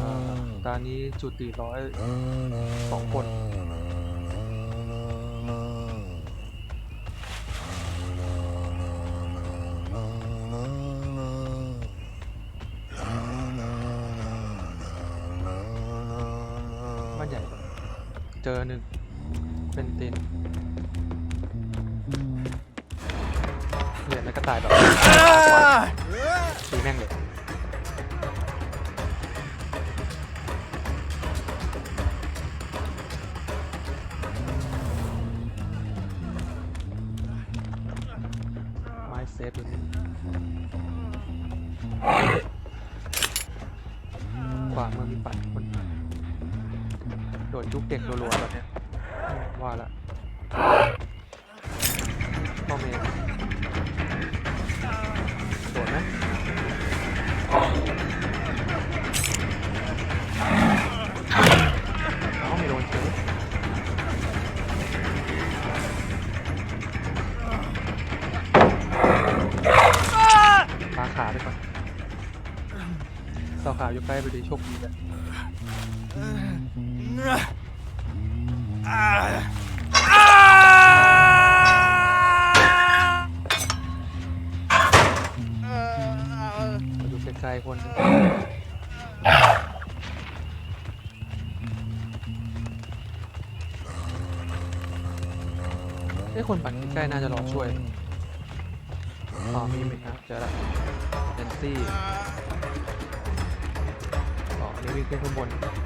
อ่าตอนนี้จุดตีร้อยสองคนบ้านใหญ่ปะเจอหนึ่งเป็นตินเหรียญแล้วก็ตายแบบตี แม่งเลยไม้เซฟตัวนี้ขวามือมีปัดคนโดดจุกเด็กรัวๆแบบเนี้ยว่าละ สาวขาอใกล้ไปดีโชคดีเลยมาดูไกลๆคนหนึ่งไอ้ยคนปั่นใกล้ๆน่าจะรอช่วยอ๋อมีไหมครับเจอละเนนซี่ อ๋ออันนี้วิ่งขึ้นข้างบน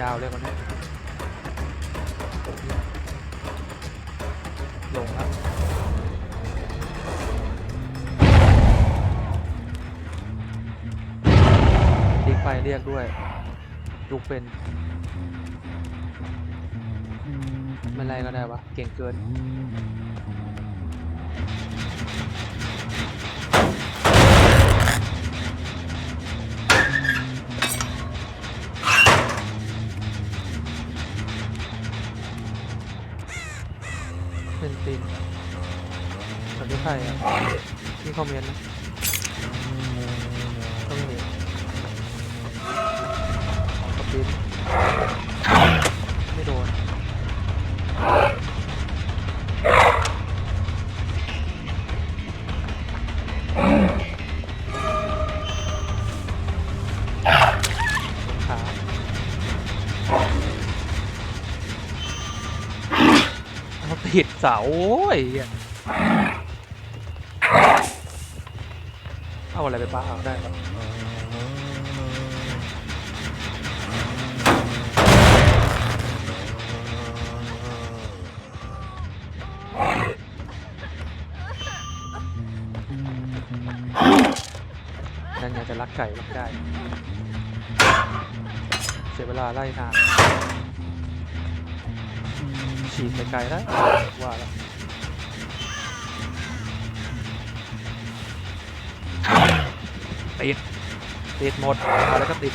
ยาวเลยคนนี้ลงครับทิ้งไฟเรียกด้วยลุกเป็นไม่ไรก็ได้วะเก่งเกิน คอมเมนต์นะต้องมีของสปินไม่โดนติดเสาโอ้ย เอาอะไรไปบ้าเอาได้ปะนั่นไงจะรักไก่รักได้ เสียเวลาไล่ทางฉีดไกลๆแล้วว่าแล้ว ติด ติดหมดมาแล้วก็ติด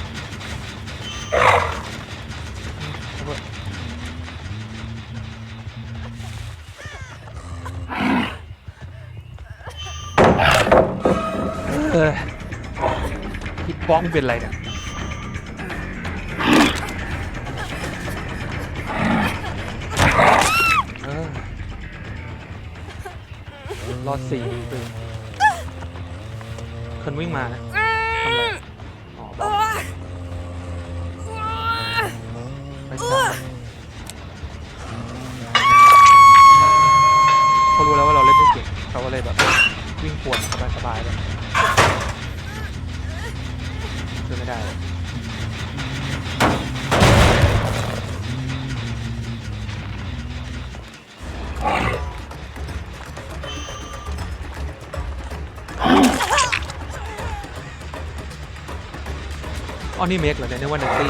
เอาเถอะเออคิดบ้องเป็นไรเนี่ยรอดสี่ตึงคนวิ่งมานะ เขารู้แล้วว่าเราเล่นไม่เก่งเขาก็เลยแบบวิ่งปวดสบายๆเลยช่วยไม่ได้อ๋อนี่เมกเหรอเนี่ยนึกว่าเนตี้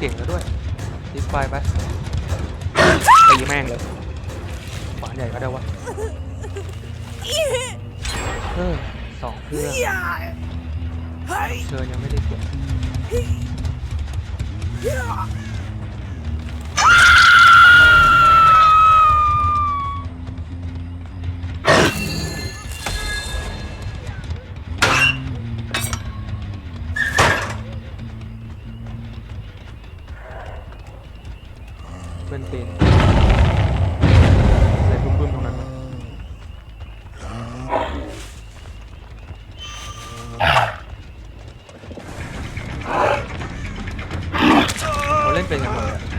เก่งแล้วด้วยดิสไฟไปตีแม่งเลยขวานใหญ่ก็ได้วะเออสองเครื่องเชิญยังไม่ เขาเล่นเป็นยังไง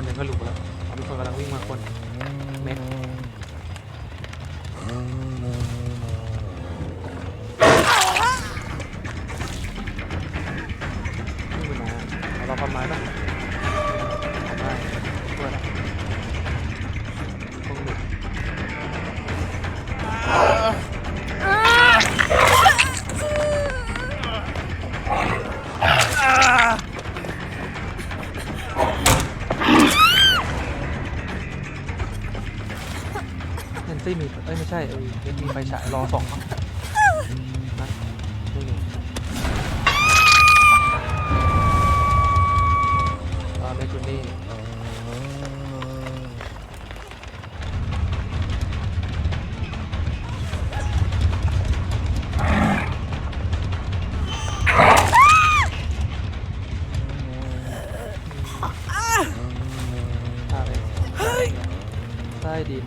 คนหนึ่งก็หลุดแล้วมีคนกำลังวิ่งมาคน ใช่เอ้ยเนนมีไฟฉายรอสองมั้งนะนี่ไงอ่าเมจูนี่ใต้ดิน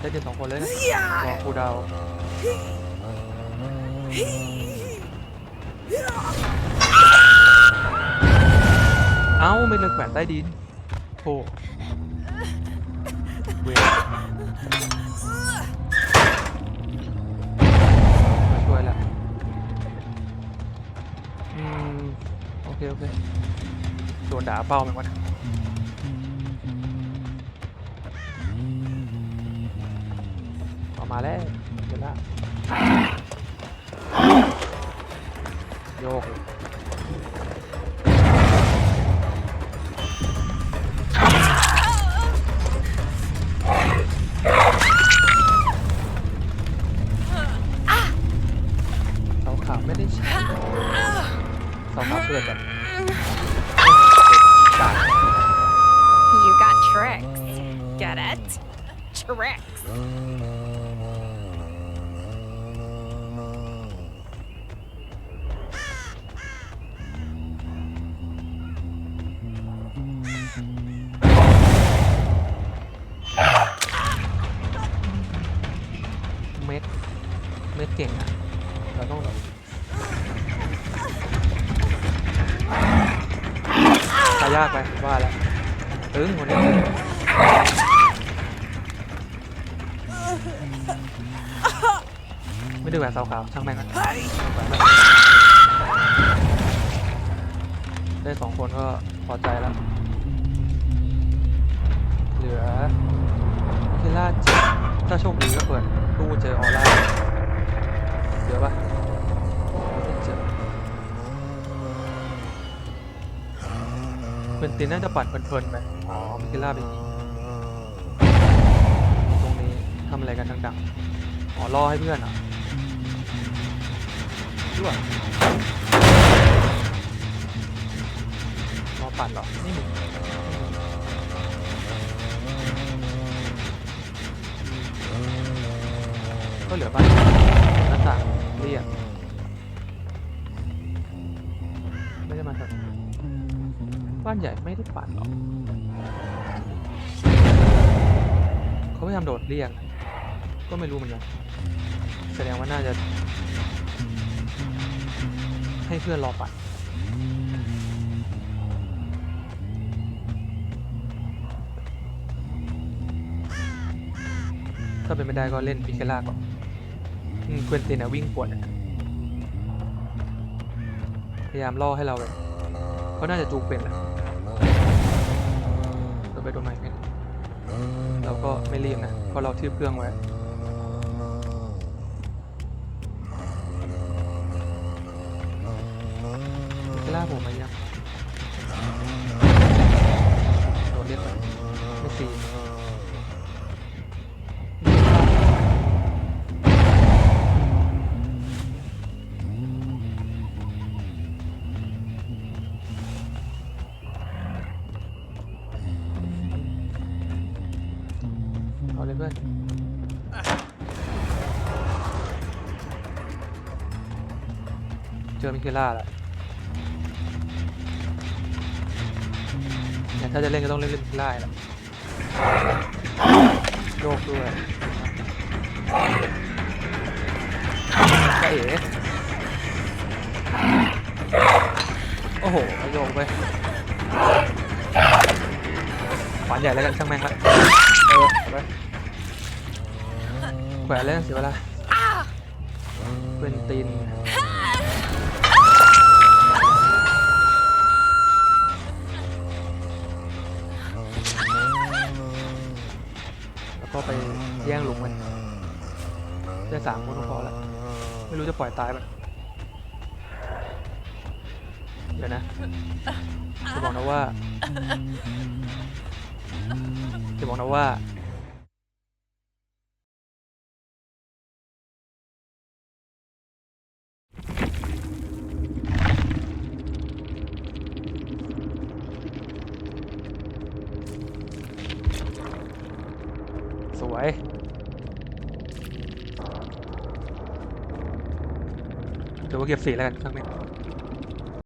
ใต้ดินสองคนเลยนะรอครูดาวเอ้าไม่เลือกแขวนใต้ดินโธ่เวรมาช่วยแล้วอืม โอเค โอเค โดนด่าเป้าไหมวะเนี่ย มาแล้วเดี๋ยวละโยกายยากไปว่าแล้วตึงคนนี้ไม่ได้แหวนสาวขาวช่างแม่งนะได้สองคนก็พอใจแล้ว เหลือเทล่าเจ็ดถ้าโชคดีก็เปิดตู้เจอออร่าเจอปะ ตินน่าจะปัดเพลินๆไปอ๋อมิคิล่าไปยิงตรงนี้ทำอะไรกันดังๆอ๋อล่อให้เพื่อนอะด้วยรอปัดเหรอ นี่มึงก็เหลือบ้านหน้าต่างเรียก บ้านใหญ่ไม่ได้ปัดหรอกเขาพยายามโดดเรียก ก็ไม่รู้เหมือนกันแสดงว่าน่าจะ ให้เพื่อนรอปัดถ้าเป็นไม่ได้ก็เล่นพิเคล่าก่อนเควินตินอะวิ่งปวดพยายามล่อให้เราเลยเขาน่าจะจูงเป็นแหละ ตัวไปตัวใหม่เป็นเราก็ไม่รีบนะเพราะเราทืบเครื่องไว้ เจอมิเคล่าแล้วเนี่ถ้าจะเล่นก็ต้องเล่นเล่นล่าแหละโยกด้วยเอ๋โอ้โหโยกไปขวานใหญ่แล้วกันช่างแม่งละเออเอาไปแขวนเล่นเสียเวลาเป็นตีนาไปแย่งลุงมันได้สามคนก็พอละไม่รู้จะปล่อยตายมันเดี๋ยวนะจะบอกนะว่าจะบอกนะว่า เก็บสี่แล้วกันครั้งนี้